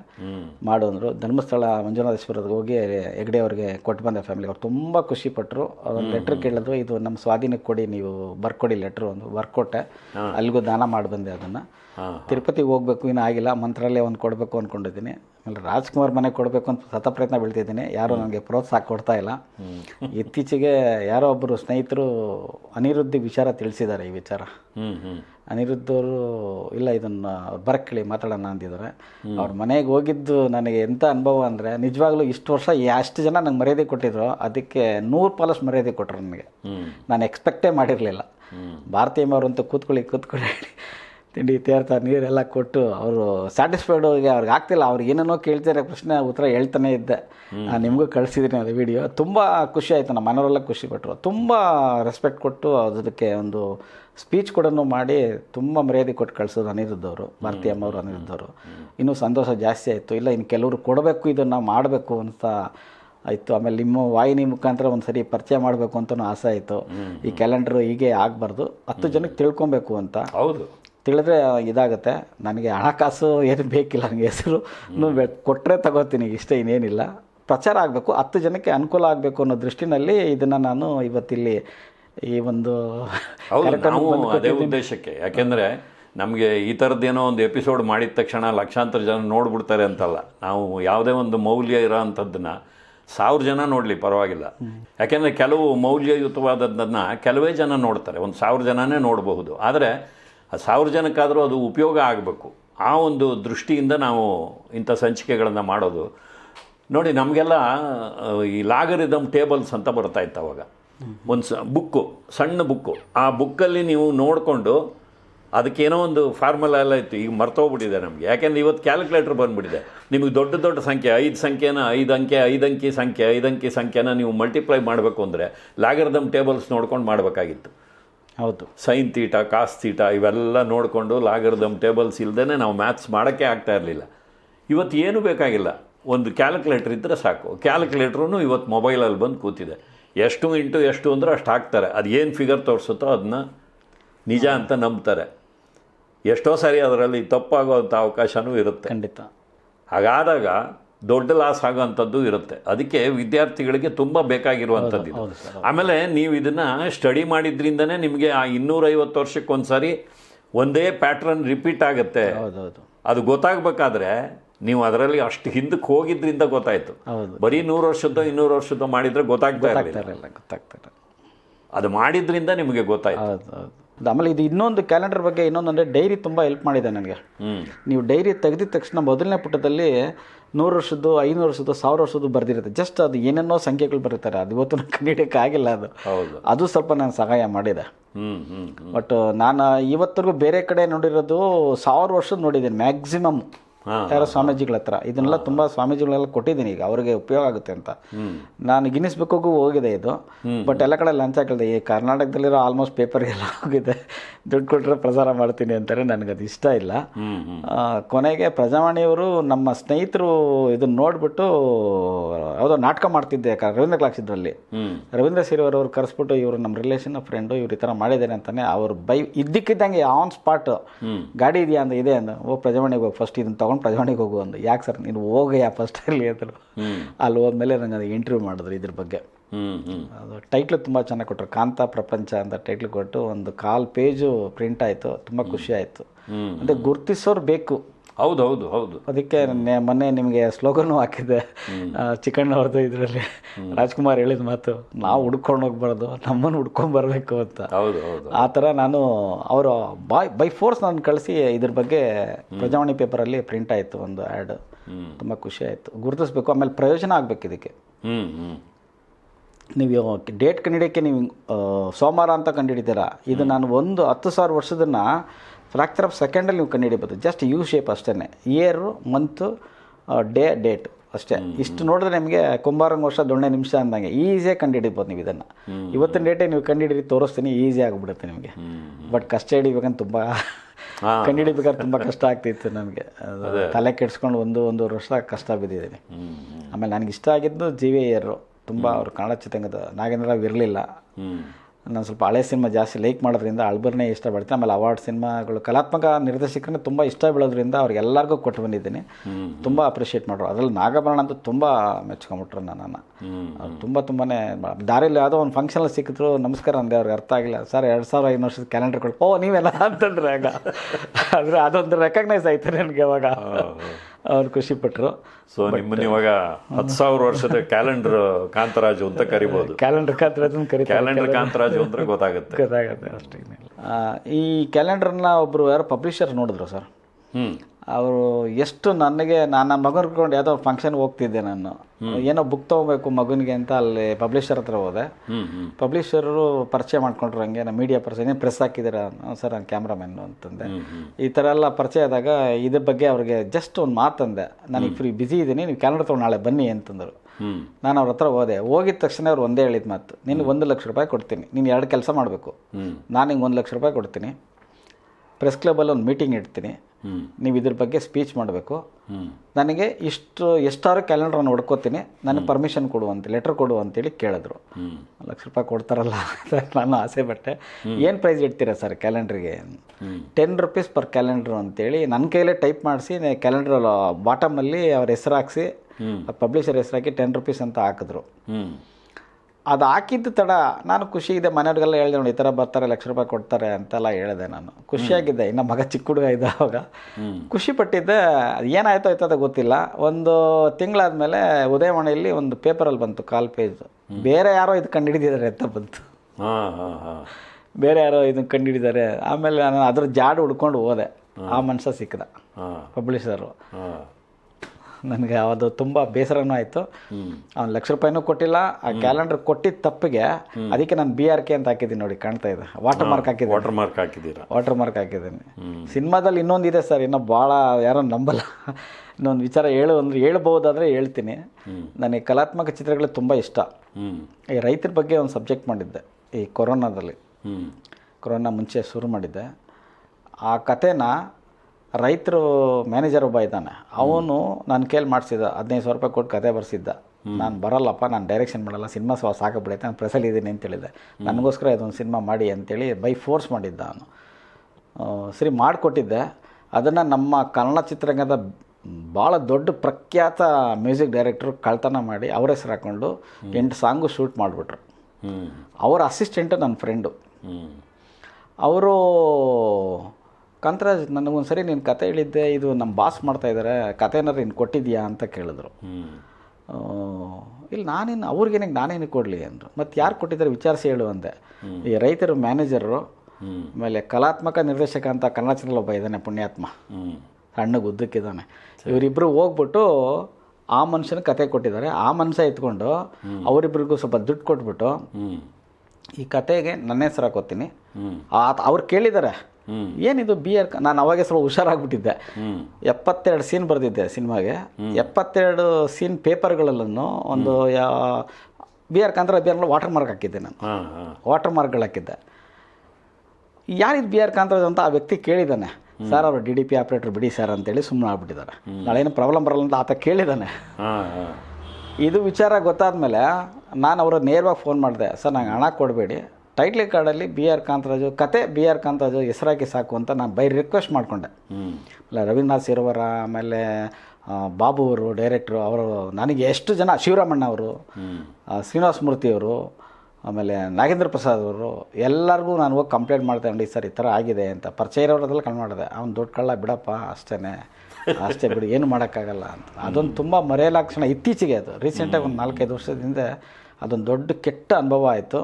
ಮಾಡು ಅಂದರು. ಧರ್ಮಸ್ಥಳ ಮಂಜುನಾಥೇಶ್ವರದ ಹೋಗಿ ಹೆಗ್ಡೆ ಅವ್ರಿಗೆ ಕೊಟ್ಟು ಬಂದೆ ಫ್ಯಾಮಿಲಿ ಅವ್ರು ತುಂಬ ಖುಷಿ ಪಟ್ಟರು ಒಂದು ಲೆಟ್ರ್ ಕೇಳಿದ್ರು ಇದು ನಮ್ಮ ಸ್ವಾಧೀನಕ್ಕೆ ಕೊಡಿ ನೀವು ಬರ್ಕೊಡಿ ಲೆಟ್ರು ಒಂದು. ಬರ್ಕೊಟ್ಟೆ. ಅಲ್ಲಿಗೂ ದಾನ ಮಾಡಿ ಬಂದೆ ಅದನ್ನು. ತಿರುಪತಿಗೆ ಹೋಗ್ಬೇಕು ಇನ್ನೂ ಆಗಿಲ್ಲ ಮಂತ್ರಾಲಯ ಒಂದು ಕೊಡಬೇಕು ಅಂದ್ಕೊಂಡಿದ್ದೀನಿ ಆಮೇಲೆ ರಾಜ್ಕುಮಾರ್ ಮನೆ ಕೊಡಬೇಕು ಅಂತ ಸತ ಪ್ರಯತ್ನ ಬೀಳ್ತಿದ್ದೀನಿ. ಯಾರೂ ನನಗೆ ಪ್ರೋತ್ಸಾಹ ಕೊಡ್ತಾ ಇಲ್ಲ. ಇತ್ತೀಚೆಗೆ ಯಾರೋ ಒಬ್ಬರು ಸ್ನೇಹಿತರು ಅನಿರುದ್ಧಿ ವಿಚಾರ ತಿಳಿಸಿದ್ದಾರೆ ಈ ವಿಚಾರ. ಅನಿರುದ್ಧವರು ಹ್ಞೂ ಅನಿರುದ್ಧ ಅವರು ಇಲ್ಲ ಇದನ್ನು ಬರಕ್ಕೇಳಿ ಮಾತಾಡೋಣ ಅಂದಿದ್ದಾರೆ. ಅವ್ರ ಮನೆಗೆ ಹೋಗಿದ್ದು ನನಗೆ ಎಂಥ ಅನುಭವ ಅಂದರೆ ನಿಜವಾಗ್ಲೂ ಇಷ್ಟು ವರ್ಷ ಎಷ್ಟು ಜನ ನಂಗೆ ಮರ್ಯಾದೆ ಕೊಟ್ಟಿದ್ರು. ಅದಕ್ಕೆ ನೂರು ಪಾಲಸ್ ಮರ್ಯಾದೆ ಕೊಟ್ಟರು ನನಗೆ. ನಾನು ಎಕ್ಸ್ಪೆಕ್ಟೇ ಮಾಡಿರಲಿಲ್ಲ. ಭಾರತೀಯಮ್ಮವ್ರಂತೂ ಕೂತ್ಕೊಳ್ಳಿ ಕೂತ್ಕೊಳ್ಳಿ. ತಿಂಡಿ ತೇರ್ತಾರೆ ನೀರೆಲ್ಲ ಕೊಟ್ಟು ಅವರು ಸ್ಯಾಟಿಸ್ಫೈಡ್ ಹೋಗಿ ಅವ್ರಿಗೆ ಆಗ್ತಿಲ್ಲ. ಅವ್ರಿಗೆ ಏನೇನೋ ಕೇಳ್ತಾರೆ ಪ್ರಶ್ನೆ ಉತ್ತರ ಹೇಳ್ತಾನೆ ಇದ್ದೆ. ನಿಮಗೂ ಕಳಿಸಿದ್ದೀನಿ ಅದು ವಿಡಿಯೋ ತುಂಬ ಖುಷಿ ಆಯಿತು ನಮ್ಮ ಮನೆಯವರೆಲ್ಲ ಖುಷಿ ಪಟ್ಟರು ತುಂಬ ರೆಸ್ಪೆಕ್ಟ್ ಕೊಟ್ಟು ಅದಕ್ಕೆ ಒಂದು ಸ್ಪೀಚ್ ಕೂಡ ಮಾಡಿ ತುಂಬ ಮರ್ಯಾದೆ ಕೊಟ್ಟು ಕಳಿಸೋದು ಅನಿರುದ್ಧವರು ಭಾರತೀಯ ಅಮ್ಮವರು ಅನಿರುದ್ಧವರು ಇನ್ನೂ ಸಂತೋಷ ಜಾಸ್ತಿ ಆಯಿತು. ಇಲ್ಲ ಇನ್ನು ಕೆಲವರು ಕೊಡಬೇಕು ಇದನ್ನು ಮಾಡಬೇಕು ಅಂತ ಆಯಿತು. ಆಮೇಲೆ ನಿಮ್ಮ ವಾಹಿನಿ ಮುಖಾಂತರ ಒಂದು ಸರಿ ಪರಿಚಯ ಮಾಡಬೇಕು ಅಂತಲೂ ಆಸೆ ಆಯಿತು. ಈ ಕ್ಯಾಲೆಂಡರ್ ಹೀಗೆ ಆಗಬಾರ್ದು. ಹತ್ತು ಜನಕ್ಕೆ ತಿಳ್ಕೊಬೇಕು ಅಂತ. ಹೌದು. ತಿಳಿದ್ರೆ ಇದಾಗುತ್ತೆ. ನನಗೆ ಹಣಕಾಸು ಏನು ಬೇಕಿಲ್ಲ ನನಗೆ ಹೆಸರು. ಕೊಟ್ಟರೆ ತಗೋತೀನಿ ಇಷ್ಟೇ ಇನ್ನೇನಿಲ್ಲ. ಪ್ರಚಾರ ಆಗಬೇಕು ಹತ್ತು ಜನಕ್ಕೆ ಅನುಕೂಲ ಆಗಬೇಕು ಅನ್ನೋ ದೃಷ್ಟಿನಲ್ಲಿ ಇದನ್ನು ನಾನು ಇವತ್ತಿಲ್ಲಿ ಈ ಒಂದು ಅದೇ ಉದ್ದೇಶಕ್ಕೆ. ಯಾಕೆಂದರೆ ನಮಗೆ ಈ ಥರದ್ದೇನೋ ಒಂದು ಎಪಿಸೋಡ್ ಮಾಡಿದ ತಕ್ಷಣ ಲಕ್ಷಾಂತರ ಜನ ನೋಡ್ಬಿಡ್ತಾರೆ ಅಂತಲ್ಲ. ನಾವು ಯಾವುದೇ ಒಂದು ಮೌಲ್ಯ ಇರೋ ಅಂಥದ್ದನ್ನ ಸಾವಿರ ಜನ ನೋಡಲಿ ಪರವಾಗಿಲ್ಲ. ಯಾಕೆಂದರೆ ಕೆಲವು ಮೌಲ್ಯಯುತವಾದದ್ದನ್ನು ಕೆಲವೇ ಜನ ನೋಡ್ತಾರೆ. ಒಂದು ಸಾವಿರ ಜನನೇ ನೋಡಬಹುದು. ಆದರೆ ಆ ಸಾವಿರ ಜನಕ್ಕಾದರೂ ಅದು ಉಪಯೋಗ ಆಗಬೇಕು. ಆ ಒಂದು ದೃಷ್ಟಿಯಿಂದ ನಾವು ಇಂಥ ಸಂಚಿಕೆಗಳನ್ನು ಮಾಡೋದು. ನೋಡಿ, ನಮಗೆಲ್ಲ ಈ ಲಾಗರಿದಮ್ ಟೇಬಲ್ಸ್ ಅಂತ ಬರ್ತಾ ಇತ್ತು ಅವಾಗ. ಒಂದು ಸ, ಬುಕ್ಕು, ಸಣ್ಣ ಬುಕ್ಕು. ಆ ಬುಕ್ಕಲ್ಲಿ ನೀವು ನೋಡಿಕೊಂಡು ಅದಕ್ಕೇನೋ ಒಂದು ಫಾರ್ಮುಲಾ ಎಲ್ಲ ಇತ್ತು. ಈಗ ಮರ್ತೋಗ್ಬಿಟ್ಟಿದೆ ನಮಗೆ. ಯಾಕೆಂದ್ರೆ ಇವತ್ತು ಕ್ಯಾಲ್ಕುಲೇಟರ್ ಬಂದುಬಿಟ್ಟಿದೆ. ನಿಮಗೆ ದೊಡ್ಡ ದೊಡ್ಡ ಸಂಖ್ಯೆ, ಐದು ಸಂಖ್ಯೆನ, ಐದು ಅಂಕೆ, ಐದು ಅಂಕಿ ಸಂಖ್ಯೆ, ಐದು ಅಂಕಿ ಸಂಖ್ಯೆನ ನೀವು ಮಲ್ಟಿಪ್ಲೈ ಮಾಡಬೇಕು ಅಂದರೆ ಲಾಗರ್ದಮ್ ಟೇಬಲ್ಸ್ ನೋಡ್ಕೊಂಡು ಮಾಡಬೇಕಾಗಿತ್ತು. ಹೌದು. ಸೈನ್ ತೀಟ ಕಾಸ್ ತೀಟ ಇವೆಲ್ಲ ನೋಡಿಕೊಂಡು ಲಾಗರ್ದಮ್ ಟೇಬಲ್ಸ್ ಇಲ್ಲದೇ ನಾವು ಮ್ಯಾಥ್ಸ್ ಮಾಡೋಕ್ಕೆ ಆಗ್ತಾ ಇರಲಿಲ್ಲ. ಇವತ್ತು ಏನೂ ಬೇಕಾಗಿಲ್ಲ? ಒಂದು ಕ್ಯಾಲ್ಕುಲೇಟ್ರ್ ಇದ್ದರೆ ಸಾಕು. ಕ್ಯಾಲ್ಕುಲೇಟ್ರೂ ಇವತ್ತು ಮೊಬೈಲಲ್ಲಿ ಬಂದು ಕೂತಿದೆ. ಎಷ್ಟು ಇಂಟು ಎಷ್ಟು ಅಂದರೆ ಅಷ್ಟು ಹಾಕ್ತಾರೆ. ಅದು ಏನು ಫಿಗರ್ ತೋರಿಸುತ್ತೋ ಅದನ್ನ ನಿಜ ಅಂತ ನಂಬ್ತಾರೆ. ಎಷ್ಟೋ ಸಾರಿ ಅದರಲ್ಲಿ ತಪ್ಪಾಗುವಂಥ ಅವಕಾಶವೂ ಇರುತ್ತೆ. ಖಂಡಿತ. ಹಾಗಾದಾಗ ದೊಡ್ಡ ಲಾಸ್ ಆಗೋವಂಥದ್ದು ಇರುತ್ತೆ. ಅದಕ್ಕೆ ವಿದ್ಯಾರ್ಥಿಗಳಿಗೆ ತುಂಬ ಬೇಕಾಗಿರುವಂಥದ್ದು ಇದು. ಆಮೇಲೆ ನೀವು ಇದನ್ನು ಸ್ಟಡಿ ಮಾಡಿದ್ರಿಂದನೇ ನಿಮಗೆ ಆ ಇನ್ನೂರೈವತ್ತು ವರ್ಷಕ್ಕೊಂದ್ಸರಿ ಒಂದೇ ಪ್ಯಾಟ್ರನ್ ರಿಪೀಟ್ ಆಗುತ್ತೆ. ಅದು ಗೊತ್ತಾಗಬೇಕಾದ್ರೆ ನೀವು ಅದರಲ್ಲಿ ಅಷ್ಟು ಹಿಂದಕ್ಕೆ ಹೋಗಿದ್ರಿಂದ ಗೊತ್ತಾಯಿತು. ಬರೀ ನೂರು ವರ್ಷದ್ದು ಇನ್ನೂರು ವರ್ಷದ್ದು ಮಾಡಿದ್ರೆ ಗೊತ್ತಾಗ್ತಾ ಇರಲಿಲ್ಲ. ಗೊತ್ತಾಗ್ತಾ ಅದು ಮಾಡಿದ್ರಿಂದ ನಿಮಗೆ ಗೊತ್ತಾಯಿತು. ಆಮೇಲೆ ಇದು ಇನ್ನೊಂದು ಕ್ಯಾಲೆಂಡರ್ ಬಗ್ಗೆ ಇನ್ನೊಂದು ಅಂದರೆ ಡೈರಿ ತುಂಬ ಹೆಲ್ಪ್ ಮಾಡಿದೆ ನನಗೆ. ನೀವು ಡೈರಿ ತೆಗೆದಿದ ತಕ್ಷಣ ಮೊದಲನೇ ಪುಟದಲ್ಲಿ ನೂರು ವರ್ಷದ್ದು ಐನೂರು ವರ್ಷದ್ದು ಸಾವಿರ ವರ್ಷದ್ದು ಬರೆದಿರುತ್ತೆ. ಜಸ್ಟ್ ಅದು ಏನೇನೋ ಸಂಖ್ಯೆಗಳು ಬರೀತಾರೆ ಅದು ಇವತ್ತು ನಂಗೆ ಕಂಡಿಡಿಯೋಕೆ ಆಗಿಲ್ಲ ಅದು. ಹೌದು. ಅದು ಸ್ವಲ್ಪ ನಾನು ಸಹಾಯ ಮಾಡಿದೆ. ಬಟ್ ನಾನು ಇವತ್ತರೆಗೂ ಬೇರೆ ಕಡೆ ನೋಡಿರೋದು ಸಾವಿರ ವರ್ಷದ ನೋಡಿದ್ದೀನಿ ಮ್ಯಾಕ್ಸಿಮಮ್ ಯಾರೋ ಸ್ವಾಮೀಜಿಗಳ ಹತ್ರ. ಇದನ್ನೆಲ್ಲ ತುಂಬ ಸ್ವಾಮೀಜಿಗಳೆಲ್ಲ ಕೊಟ್ಟಿದ್ದೀನಿ ಈಗ. ಅವ್ರಿಗೆ ಉಪಯೋಗ ಆಗುತ್ತೆ ಅಂತ. ನಾನು ಗಿನ್ನಿಸ್ ಬುಕ್ಕಿಗೂ ಹೋಗಿದೆ ಇದು. ಬಟ್ ಎಲ್ಲ ಕಡೆ ಲಂಚ ಕೇಳಿದೆ ಈ ಕರ್ನಾಟಕದಲ್ಲಿರೋ ಆಲ್ಮೋಸ್ಟ್ ಪೇಪರ್ಗೆಲ್ಲ ಹೋಗಿದೆ. ದುಡ್ಡು ಕೊಟ್ಟರೆ ಪ್ರಸಾರ ಮಾಡ್ತೀನಿ ಅಂತಾರೆ. ನನಗದು ಇಷ್ಟ ಇಲ್ಲ. ಕೊನೆಗೆ ಪ್ರಜಾವಾಣಿಯವರು ನಮ್ಮ ಸ್ನೇಹಿತರು ಇದನ್ನ ನೋಡ್ಬಿಟ್ಟು ಯಾವುದೋ ನಾಟಕ ಮಾಡ್ತಿದ್ದೆ ರವೀಂದ್ರ ಕ್ಲಾಕ್ಸ್ ರವೀಂದ್ರ ಸಿರಿವರ್ ಅವ್ರು ಕರೆಸ್ಬಿಟ್ಟು ಇವರು ನಮ್ಮ ರಿಲೇಷನ್ ಫ್ರೆಂಡು ಇವ್ರು ಈ ಥರ ಮಾಡಿದ್ದಾರೆ ಅಂತಾನೆ ಅವ್ರು ಬೈ ಇದ್ದಕ್ಕಿದ್ದಂಗೆ ಆನ್ ಸ್ಪಾಟ್ ಗಾಡಿ ಇದೆಯಾ ಅಂತ ಇದೆ ಅಂದ. ಓ ಪ್ರಜಾವಾಣಿಗೆ ಹೋಗಿ ಫಸ್ಟ್ ಇದನ್ನು ತೊಗೊಂಡು ಪ್ರಜಾವಾಣಿಗೆ ಹೋಗು ಅಂದು ಯಾಕೆ ಸರ್ ನೀನು ಹೋಗಯ್ಯ ಫಸ್ಟ್ ಅಲ್ಲಿ ಅಂದರು ಅಲ್ಲಿ ಹೋದ್ಮೇಲೆ ನಂಗೆ ಅದು ಇಂಟರ್ವ್ಯೂ ಮಾಡಿದ್ರು ಇದ್ರ ಬಗ್ಗೆ. ಹ್ಮ್ ಹ್ಮ್. ಅದು ಟೈಟ್ಲು ತುಂಬ ಚೆನ್ನಾಗಿ ಕೊಟ್ಟರು ಕಾಂತ ಪ್ರಪಂಚ ಅಂತ ಟೈಟ್ಲ್ ಕೊಟ್ಟು ಒಂದು ಕಾಲು ಪೇಜು ಪ್ರಿಂಟ್ ಆಯಿತು. ತುಂಬ ಖುಷಿ ಆಯಿತು. ಅಂದರೆ ಗುರ್ತಿಸೋರು ಬೇಕು. ಹೌದು ಹೌದು ಹೌದು. ಅದಕ್ಕೆ ಮೊನ್ನೆ ನಿಮಗೆ ಸ್ಲೋಗನು ಹಾಕಿದ್ದೆ. ಚಿಕನ್ ಅವ್ರದ್ದು ಇದರಲ್ಲಿ. ರಾಜ್ಕುಮಾರ್ ಹೇಳಿದ ಮಾತು ನಾವು ಹುಡ್ಕೊಂಡು ಹೋಗ್ಬಾರ್ದು ನಮ್ಮನ್ನು ಹುಡ್ಕೊಂಡು ಬರಬೇಕು ಅಂತ. ಹೌದು ಹೌದು. ಆ ಥರ ನಾನು ಅವರು ಬಾಯ್ ಬೈ ಫೋರ್ಸ್ ನಾನು ಕಳಿಸಿ ಇದ್ರ ಬಗ್ಗೆ ಪ್ರಜಾವಾಣಿ ಪೇಪರಲ್ಲಿ ಪ್ರಿಂಟ್ ಆಯಿತು ಒಂದು ಆ್ಯಡ್ ತುಂಬ ಖುಷಿ ಆಯಿತು. ಗುರುತಿಸ್ಬೇಕು ಆಮೇಲೆ ಪ್ರಯೋಜನ ಆಗಬೇಕು ಇದಕ್ಕೆ. ನೀವು ಡೇಟ್ ಕಂಡಿಡಿಯೋಕ್ಕೆ ನೀವು ಸೋಮವಾರ ಅಂತ ಕಂಡುಹಿಡಿತೀರಾ ಇದು ನಾನು ಒಂದು ಹತ್ತು ಸಾವಿರ ವರ್ಷದನ್ನು ಫ್ರಾಕ್ಚರ್ ಆಫ್ ಸೆಕೆಂಡಲ್ಲಿ ನೀವು ಕಂಡುಹಿಡಿಬೋದು ಜಸ್ಟ್ ಯು ಶೇಪ್ ಅಷ್ಟೇ ಇಯರು ಮಂತು ಡೇ ಡೇಟ್ ಅಷ್ಟೇ. ಇಷ್ಟು ನೋಡಿದ್ರೆ ನಿಮಗೆ ಕುಂಬಾರಂಗ ವರ್ಷ ದೊಣ್ಣೆ ನಿಮಿಷ ಅಂದಂಗೆ ಈಸಿಯಾಗಿ ಕಂಡುಹಿಡಿಬೋದು ನೀವು ಇದನ್ನು. ಇವತ್ತಿನ ಡೇಟೇ ನೀವು ಕಂಡುಹಿಡಿದು ತೋರಿಸ್ತೀನಿ ಈಸಿ ಆಗಿಬಿಡುತ್ತೆ ನಿಮಗೆ. ಬಟ್ ಕಷ್ಟ ಹಿಡಿಬೇಕಂತ ತುಂಬ. <laughs> ಕಂಡುಹಿಡಿಬೇಕಾದ್ರೆ ತುಂಬ ಕಷ್ಟ ಆಗ್ತಿತ್ತು ನನಗೆ ತಲೆ ಕೆಡಿಸ್ಕೊಂಡು ಒಂದು ಒಂದೂವರೆ ವರ್ಷ ಕಷ್ಟ ಬಿದ್ದಿದ್ದೀನಿ. ಆಮೇಲೆ ನನಗೆ ಇಷ್ಟ ಆಗಿದ್ದು ಜಿ ವಿ ತುಂಬ ಅವರು ಕನ್ನಡ ಚಿತ್ರರಂಗದ ನಾಗೇಂದ್ರ ರಾವ್ ಇರಲಿಲ್ಲ. ನಾನು ಸ್ವಲ್ಪ ಹಳೆ ಸಿನಿಮಾ ಜಾಸ್ತಿ ಲೈಕ್ ಮಾಡೋದ್ರಿಂದ ಅಳ್ಬರ್ನೇ ಇಷ್ಟಪಡ್ತೀನಿ. ಆಮೇಲೆ ಅವಾರ್ಡ್ ಸಿನಿಮಾಗಳು ಕಲಾತ್ಮಕ ನಿರ್ದೇಶಕರನ್ನ ತುಂಬ ಇಷ್ಟ ಬೀಳೋದ್ರಿಂದ ಅವ್ರಿಗೆಲ್ಲರಿಗೂ ಕೊಟ್ಟು ಬಂದಿದ್ದೀನಿ. ತುಂಬ ಅಪ್ರಿಷಿಯೇಟ್ ಮಾಡೋರು. ಅದರಲ್ಲಿ ನಾಗಭರಣ ಅಂತೂ ತುಂಬ ಮೆಚ್ಕೊಂಬಿಟ್ರು ನನ್ನನ್ನು ಅವ್ರು ತುಂಬ ತುಂಬಾ ದಾರಿಯಲ್ಲಿ ಯಾವುದೋ ಒಂದು ಫಂಕ್ಷನಲ್ಲಿ ಸಿಕ್ಕಿದ್ರು ನಮಸ್ಕಾರ ಅಂದೆ ಅವ್ರಿಗೆ ಅರ್ಥ ಆಗಿಲ್ಲ. ಸರ್ ಎರಡು ಸಾವಿರ ಐದು ವರ್ಷದ ಕ್ಯಾಲೆಂಡರ್ ಕೊಡು. ಓ ನೀವೆಲ್ಲ? <laughs> ಅಂತಂದ್ರೆ ಆಗ. ಆದರೆ ಅದೊಂದು ರೆಕಗ್ನೈಸ್ ಆಯ್ತು ನನಗೆ ಅವಾಗ. ಅವ್ರು ಖುಷಿಪಟ್ಟರು ಸೊ ನಿಮ್ಮನ್ನ ಇವಾಗ ಹತ್ತು ಸಾವಿರ ವರ್ಷದ ಕ್ಯಾಲೆಂಡರ್ ಕಾಂತರಾಜು ಅಂತ ಕರಿಬೋದು. ಕ್ಯಾಲೆಂಡರ್ ಕಾಂತರಾಜು ಕರಿ ಕರಿತಾರೆ. ಕ್ಯಾಲೆಂಡರ್ ಕಾಂತರಾಜು ಅಂದ್ರೆ ಗೊತ್ತಾಗುತ್ತೆ. ಗೊತ್ತಾಗುತ್ತೆ ಅಷ್ಟೇ ಈ ಕ್ಯಾಲೆಂಡರ್ನ ಒಬ್ಬರು ಯಾರು ಪಬ್ಲಿಷರ್ ನೋಡಿದ್ರು ಸರ್? ಹ್ಮ್. ಅವರು ಎಷ್ಟು ನನಗೆ ನಾನು ನನ್ನ ಮಗನ ಕರ್ಕೊಂಡು ಯಾವುದೋ ಫಂಕ್ಷನ್ಗೆ ಹೋಗ್ತಿದ್ದೆ ನಾನು. ಏನೋ ಬುಕ್ ತೊಗೋಬೇಕು ಮಗನಿಗೆ ಅಂತ ಅಲ್ಲಿ ಪಬ್ಲಿಷರ್ ಹತ್ರ ಹೋದೆ. ಪಬ್ಲಿಷರು ಪರಿಚಯ ಮಾಡ್ಕೊಂಡ್ರು ಹಂಗೆ ನಮ್ಮ ಮೀಡಿಯಾ ಪರಿಚಯ ಏನು ಪ್ರೆಸ್ ಹಾಕಿದ್ದೀರಾ ಸರ್ ನಾನು ಕ್ಯಾಮ್ರಾಮ್ಯಾನು ಅಂತಂದೆ. ಈ ಥರ ಎಲ್ಲ ಪರಿಚಯ ಆದಾಗ ಇದ್ರ ಬಗ್ಗೆ ಅವ್ರಿಗೆ ಜಸ್ಟ್ ಒಂದು ಮಾತಂದೆ. ನನಗೆ ಫ್ರೀ ಬ್ಯುಸಿ ಇದ್ದೀನಿ ನೀವು ಕ್ಯಾಲೆಂಡರ್ ತೊಗೊಂಡು ನಾಳೆ ಬನ್ನಿ ಅಂತಂದರು. ನಾನು ಅವ್ರ ಹತ್ರ ಹೋದೆ. ಹೋಗಿದ ತಕ್ಷಣ ಅವ್ರು ಒಂದೇ ಹೇಳಿದ ಮಾತು. ನೀನು ಒಂದು ಲಕ್ಷ ರೂಪಾಯಿ ಕೊಡ್ತೀನಿ. ನೀನು ಎರಡು ಕೆಲಸ ಮಾಡಬೇಕು. ನಾನು ನಿಂಗೆ ಒಂದು ಲಕ್ಷ ರೂಪಾಯಿ ಕೊಡ್ತೀನಿ. ಪ್ರೆಸ್ ಕ್ಲಬಲ್ಲಿ ಒಂದು ಮೀಟಿಂಗ್ ಇಡ್ತೀನಿ. ನೀವು ಇದ್ರ ಬಗ್ಗೆ ಸ್ಪೀಚ್ ಮಾಡಬೇಕು. ನನಗೆ ಇಷ್ಟು ಎಷ್ಟಾರು ಕ್ಯಾಲೆಂಡರ್ ನಾನು ಹೊಡ್ಕೋತೀನಿ. ನನಗೆ ಪರ್ಮಿಷನ್ ಕೊಡು ಅಂತ ಲೆಟ್ರ್ ಕೊಡು ಅಂತೇಳಿ ಕೇಳಿದ್ರು. ಲಕ್ಷ ರೂಪಾಯಿ ಕೊಡ್ತಾರಲ್ಲ ನಾನು ಆಸೆ ಬಟ್ಟೆ ಏನು ಪ್ರೈಸ್ ಇಡ್ತೀರಾ ಸರ್ ಕ್ಯಾಲೆಂಡ್ರಿಗೆ ಟೆನ್ ರುಪೀಸ್ ಪರ್ ಕ್ಯಾಲೆಂಡ್ರು ಅಂತೇಳಿ ನನ್ನ ಕೈಲೇ ಟೈಪ್ ಮಾಡಿಸಿ ಕ್ಯಾಲೆಂಡ್ರ್ ಬಾಟಮಲ್ಲಿ ಅವ್ರ ಹೆಸರು ಹಾಕ್ಸಿ ಪಬ್ಲಿಷರ್ ಹೆಸರು ಹಾಕಿ ಟೆನ್ ರುಪೀಸ್ ಅಂತ ಹಾಕಿದ್ರು. ಅದು ಹಾಕಿದ್ದು ತಡ. ನಾನು ಖುಷಿ ಇದೆ. ಮನೆಯವ್ರಿಗೆಲ್ಲ ಹೇಳಿದೆ ನೋಡಿ ಈ ಥರ ಬರ್ತಾರೆ ಲಕ್ಷ ರೂಪಾಯಿ ಕೊಡ್ತಾರೆ ಅಂತೆಲ್ಲ ಹೇಳಿದೆ ನಾನು. ಖುಷಿಯಾಗಿದ್ದೆ ಇನ್ನು ಮಗ ಚಿಕ್ಕ ಹುಡುಗ ಇದ್ದ ಅವಾಗ. ಖುಷಿ ಪಟ್ಟಿದ್ದೆ ಅದು ಏನಾಯ್ತೋ ಆಯ್ತೋ ಅದು ಗೊತ್ತಿಲ್ಲ. ಒಂದು ತಿಂಗಳಾದಮೇಲೆ ಉದಯವಾಣಿಯಲ್ಲಿ ಒಂದು ಪೇಪರಲ್ಲಿ ಬಂತು ಕಾಲ್ ಪೇಜ್. ಬೇರೆ ಯಾರೋ ಇದು ಕಂಡುಹಿಡಿದಿದ್ದಾರೆ ಅಂತ ಬಂತು. ಬೇರೆ ಯಾರೋ ಇದನ್ನು ಕಂಡುಹಿಡಿದ್ದಾರೆ ಆಮೇಲೆ ನಾನು ಅದ್ರ ಜಾಡು ಹುಡ್ಕೊಂಡು ಹೋದೆ. ಆ ಮನುಷ್ಯ ಸಿಕ್ಕದ ಪಬ್ಲಿಷರು. ನನಗೆ ಅದು ತುಂಬ ಬೇಸರನೂ ಆಯಿತು. ಅವ್ನು ಲಕ್ಷ ರೂಪಾಯಿನೂ ಕೊಟ್ಟಿಲ್ಲ ಆ ಕ್ಯಾಲೆಂಡರ್ ಕೊಟ್ಟಿದ್ದ ತಪ್ಪಿಗೆ ಅದಕ್ಕೆ ನಾನು ಬಿ ಆರ್ ಕೆ ಅಂತ ಹಾಕಿದ್ದೀನಿ ನೋಡಿ ಕಾಣ್ತಾ ಇದೆ. ವಾಟರ್ ಮಾರ್ಕ್ ಹಾಕಿದ್ದೀನಿ. ವಾಟರ್ ಮಾರ್ಕ್ ಹಾಕಿದ್ದೀರಾ? ವಾಟರ್ ಮಾರ್ಕ್ ಹಾಕಿದ್ದೀನಿ ಸಿನಿಮಾದಲ್ಲಿ ಇನ್ನೊಂದು ಇದೆ ಸರ್ ಇನ್ನೂ ಭಾಳ ಯಾರೋ ನಂಬಲ್ಲ. ಇನ್ನೊಂದು ವಿಚಾರ ಹೇಳು ಅಂದರೆ ಹೇಳ್ಬೋದಾದರೆ ಹೇಳ್ತೀನಿ. ನನಗೆ ಕಲಾತ್ಮಕ ಚಿತ್ರಗಳು ತುಂಬ ಇಷ್ಟ. ಈ ರೈತರ ಬಗ್ಗೆ ಒಂದು ಸಬ್ಜೆಕ್ಟ್ ಮಾಡಿದ್ದೆ ಈ ಕೊರೋನಾದಲ್ಲಿ. ಕೊರೋನಾ ಮುಂಚೆ ಶುರು ಮಾಡಿದ್ದೆ. ಆ ಕಥೆನ ರೈತರು ಮ್ಯಾನೇಜರ್ ಒಬ್ಬ ಇದ್ದಾನೆ. ಅವನು ನನ್ನ ಕೈಲಿ ಮಾಡಿಸಿದ ಹದಿನೈದು ಸಾವಿರ ರೂಪಾಯಿ ಕೊಟ್ಟು ಕತೆ ಬರೆಸಿದ್ದ. ನಾನು ಬರಲ್ಲಪ್ಪ ನಾನು ಡೈರೆಕ್ಷನ್ ಮಾಡಲ್ಲ ಸಿನಿಮಾ ಸ್ವ ಸಾಕಬಿಡೈತೆ ನಾನು ಪ್ರೆಸಲ್ಲಿ ಇದ್ದೀನಿ ಅಂತ ಹೇಳಿದೆ ನನಗೋಸ್ಕರ ಇದೊಂದು ಸಿನಿಮಾ ಮಾಡಿ ಅಂತೇಳಿ ಬೈ ಫೋರ್ಸ್ ಮಾಡಿದ್ದ ಅವನು. ಸರಿ ಮಾಡಿಕೊಟ್ಟಿದ್ದೆ. ಅದನ್ನು ನಮ್ಮ ಕನ್ನಡ ಚಿತ್ರರಂಗದ ಭಾಳ ದೊಡ್ಡ ಪ್ರಖ್ಯಾತ ಮ್ಯೂಸಿಕ್ ಡೈರೆಕ್ಟ್ರು ಕಳ್ತನ ಮಾಡಿ ಅವ್ರ ಹೆಸರು ಹಾಕ್ಕೊಂಡು ಎಂಟು ಸಾಂಗು ಶೂಟ್ ಮಾಡಿಬಿಟ್ರು. ಅವರ ಅಸಿಸ್ಟೆಂಟು ನನ್ನ ಫ್ರೆಂಡು ಅವರು ಕಾಂತರಾಜ್ ನನಗೊಂದು ಸರಿ ನೀನು ಕತೆ ಹೇಳಿದ್ದೆ ಇದು ನಮ್ಮ ಬಾಸ್ ಮಾಡ್ತಾ ಇದ್ದಾರೆ ಕತೆನಾರು ನೀನು ಕೊಟ್ಟಿದ್ಯಾ ಅಂತ ಕೇಳಿದ್ರು. ಇಲ್ಲಿ ನಾನೇನು ಅವ್ರಿಗೇನಿಗೆ ನಾನೇನು ಕೊಡಲಿ ಅಂದರು. ಮತ್ತು ಯಾರು ಕೊಟ್ಟಿದ್ದಾರೆ ವಿಚಾರಿಸಿ ಹೇಳು ಅಂದೆ. ಈ ರೈತರು ಮ್ಯಾನೇಜರು ಆಮೇಲೆ ಕಲಾತ್ಮಕ ನಿರ್ದೇಶಕ ಅಂತ ಕನ್ನಡ ಒಬ್ಬ ಇದ್ದಾನೆ ಪುಣ್ಯಾತ್ಮ. ಸಣ್ಣಗೆ ಉದ್ದಕ್ಕಿದ್ದಾನೆ ಇವರಿಬ್ಬರು ಹೋಗ್ಬಿಟ್ಟು ಆ ಮನುಷ್ಯನ ಕತೆ ಕೊಟ್ಟಿದ್ದಾರೆ. ಆ ಮನುಷ್ಯ ಎತ್ಕೊಂಡು ಅವರಿಬ್ಬರಿಗೂ ಸ್ವಲ್ಪ ದುಡ್ಡು ಕೊಟ್ಬಿಟ್ಟು ಈ ಕತೆಗೆ ನನ್ನ ಹೆಸರು ಹಾಕೋತೀನಿ. ಅವ್ರು ಕೇಳಿದ್ದಾರೆ ಏನಿದು ಬಿ ಆರ್ ನಾನು ಅವಾಗೆ ಸ್ವಲ್ಪ ಹುಷಾರಾಗ್ಬಿಟ್ಟಿದ್ದೆ. ಎಪ್ಪತ್ತೆರಡು ಸೀನ್ ಬರೆದಿದ್ದೆ ಸಿನಿಮಾಗೆ. ಎಪ್ಪತ್ತೆರಡು ಸೀನ್ ಪೇಪರ್ಗಳಲ್ಲೂ ಒಂದು ಯಾ B R Kantara B R water mark ಹಾಕಿದ್ದೆ ನಾನು. ವಾಟರ್ ಮಾರ್ಕ್ಗಳು ಹಾಕಿದ್ದೆ. ಯಾರಿದು ಬಿ ಆರ್ ಕಾಂತರಾಜ್ ಅಂತ ಆ ವ್ಯಕ್ತಿ ಕೇಳಿದ್ದಾನೆ ಸರ್ ಅವರು ಡಿ ಡಿ ಪಿ ಆಪ್ರೇಟರ್ ಬಿಡಿ ಸರ್ ಅಂತೇಳಿ ಸುಮ್ಮನೆ ಆಗ್ಬಿಟ್ಟಿದ್ದಾರೆ ನಾಳೆ ಏನು ಪ್ರಾಬ್ಲಮ್ ಬರಲ್ಲ ಅಂತ ಆತ ಕೇಳಿದ್ದಾನೆ ಇದು ವಿಚಾರ ಗೊತ್ತಾದ ಮೇಲೆ ನಾನು ಅವ್ರ ನೇರವಾಗಿ ಫೋನ್ ಮಾಡಿದೆ. ಸರ್ ನಂಗೆ ಹಣ ಕೊಡಬೇಡಿ. ಟೈಟ್ಲಿ ಕಾರ್ಡಲ್ಲಿ ಬಿ ಆರ್ ಕಾಂತರಾಜು ಕತೆ ಬಿ ಆರ್ ಕಾಂತರಾಜು ಹೆಸರಾಕಿ ಸಾಕು ಅಂತ ನಾನು ಬೈ ರಿಕ್ವೆಸ್ಟ್ ಮಾಡಿಕೊಂಡೆ. ಆಮೇಲೆ ಅಲ್ಲ ರವೀಂದ್ರನಾಥ್ ಸಿರವರ ಆಮೇಲೆ ಬಾಬು ಅವರು ಡೈರೆಕ್ಟ್ರು ಅವರು ನನಗೆ ಎಷ್ಟು ಜನ ಶಿವರಾಮಣ್ಣ ಅವರು ಶ್ರೀನಿವಾಸ ಮೂರ್ತಿ ಅವರು ಆಮೇಲೆ ನಾಗೇಂದ್ರ ಪ್ರಸಾದ್ ಅವರು ಎಲ್ಲರಿಗೂ ನಾನು ಹೋಗಿ ಕಂಪ್ಲೇಂಟ್ ಮಾಡ್ತಾ ಇದ್ದೆ ಸರ್ ಈ ಥರ ಆಗಿದೆ ಅಂತ ಪರಿಚಯ ಇರೋರದೆಲ್ಲ ಕಣ್ಣು ಮಾಡಿದೆ. ಅವ್ನು ದೊಡ್ಡ ಕಳ್ಳ ಬಿಡಪ್ಪ ಅಷ್ಟೇ ಅಷ್ಟೇ ಬಿಡಿ ಏನು ಮಾಡೋಕ್ಕಾಗಲ್ಲ ಅಂತ. ಅದೊಂದು ತುಂಬ ಮರೆಯಲಾಗ ಕ್ಷಣ ಇತ್ತೀಚೆಗೆ ಅದು. ರೀಸೆಂಟಾಗಿ ಒಂದು ನಾಲ್ಕೈದು ವರ್ಷದ ಹಿಂದೆ ಅದೊಂದು ದೊಡ್ಡ ಕೆಟ್ಟ ಅನುಭವ ಆಯಿತು.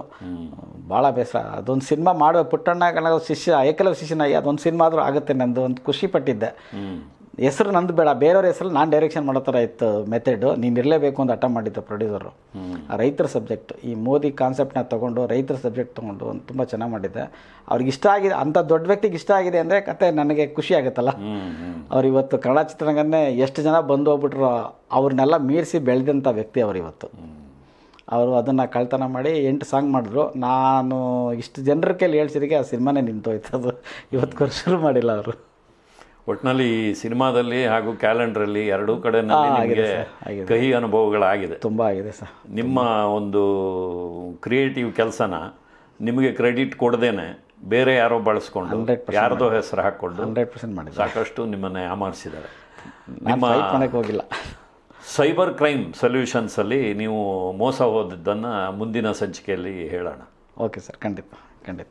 ಭಾಳ ಬೇಸರ. ಅದೊಂದು ಸಿನಿಮಾ ಮಾಡುವ ಪುಟ್ಟಣ್ಣ ಕನ್ನಡ ಶಿಷ್ಯ, ಏಕಲವ್ಯ ಶಿಷ್ಯನಾಗಿ ಅದೊಂದು ಸಿನಿಮಾ ಆದರೂ ಆಗುತ್ತೆ ನಂದು ಒಂದು ಖುಷಿ ಪಟ್ಟಿದ್ದೆ. ಹೆಸರು ನಂದು ಬೇಡ, ಬೇರೆಯವ್ರ ಹೆಸರು ನಾನು ಡೈರೆಕ್ಷನ್ ಮಾಡೋ ಥರ ಇತ್ತು ಮೆಥಡು ನೀನು ಇರಲೇಬೇಕು ಅಂತ ಹಠ ಮಾಡಿದ್ದು ಪ್ರೊಡ್ಯೂಸರು ರೈತರ ಸಬ್ಜೆಕ್ಟ್ ಈ ಮೋದಿ ಕಾನ್ಸೆಪ್ಟ್ನ ತೊಗೊಂಡು, ರೈತರ ಸಬ್ಜೆಕ್ಟ್ ತೊಗೊಂಡು ಒಂದು ತುಂಬ ಚೆನ್ನಾಗಿ ಮಾಡಿದ್ದೆ. ಅವ್ರಿಗೆ ಇಷ್ಟ ಆಗಿದೆ, ಅಂಥ ದೊಡ್ಡ ವ್ಯಕ್ತಿಗೆ ಇಷ್ಟ ಆಗಿದೆ ಅಂದರೆ ಕತೆ ನನಗೆ ಖುಷಿ ಆಗುತ್ತಲ್ಲ. ಅವ್ರು ಇವತ್ತು ಕನ್ನಡ ಚಿತ್ರರಂಗನೇ ಎಷ್ಟು ಜನ ಬಂದು ಹೋಗ್ಬಿಟ್ರು, ಅವ್ರನ್ನೆಲ್ಲ ಮೀರಿಸಿ ಬೆಳೆದಂಥ ವ್ಯಕ್ತಿ ಅವರಿವತ್ತು ಅವರು ಅದನ್ನು ಕಳ್ತನ ಮಾಡಿ ಎಂಟು ಸಾಂಗ್ ಮಾಡಿದ್ರು. ನಾನು ಇಷ್ಟು ಜನರ ಕೈಲಿ ಹೇಳ್ಸಿದಕ್ಕೆ ಆ ಸಿನಿಮಾನೇ ನಿಂತೋಯ್ತು ಅದು ಇವತ್ತು ಶುರು ಮಾಡಿಲ್ಲ ಅವರು. ಒಟ್ಟಿನಲ್ಲಿ ಈ ಸಿನಿಮಾದಲ್ಲಿ ಹಾಗೂ ಕ್ಯಾಲೆಂಡ್ರಲ್ಲಿ ಎರಡೂ ಕಡೆ ನಿಮಗೆ. ಕಹಿ ಅನುಭವಗಳಾಗಿದೆ. ತುಂಬ ಆಗಿದೆ ಸರ್. ನಿಮ್ಮ ಒಂದು ಕ್ರಿಯೇಟಿವ್ ಕೆಲಸನ ನಿಮಗೆ ಕ್ರೆಡಿಟ್ ಕೊಡದೇನೆ ಬೇರೆ ಯಾರೋ ಬಳಸ್ಕೊಂಡು 100% ಯಾರ್ದೋ ಹೆಸರು ಹಾಕ್ಕೊಂಡು ಹಂಡ್ರೆಡ್ ಪರ್ಸೆಂಟ್ ಮಾಡಿ ಸಾಕಷ್ಟು ನಿಮ್ಮನ್ನೇ ಆಮರಿಸಿದ್ದಾರೆ. ನಿಮ್ಮ ಹೋಗಿಲ್ಲ. ಸೈಬರ್ ಕ್ರೈಮ್ ಸೊಲ್ಯೂಷನ್ಸಲ್ಲಿ ನೀವು ಮೋಸ ಹೋದದ್ದನ್ನು ಮುಂದಿನ ಸಂಚಿಕೆಯಲ್ಲಿ ಹೇಳೋಣ. ಓಕೆ ಸರ್ ಖಂಡಿತ. ಖಂಡಿತ.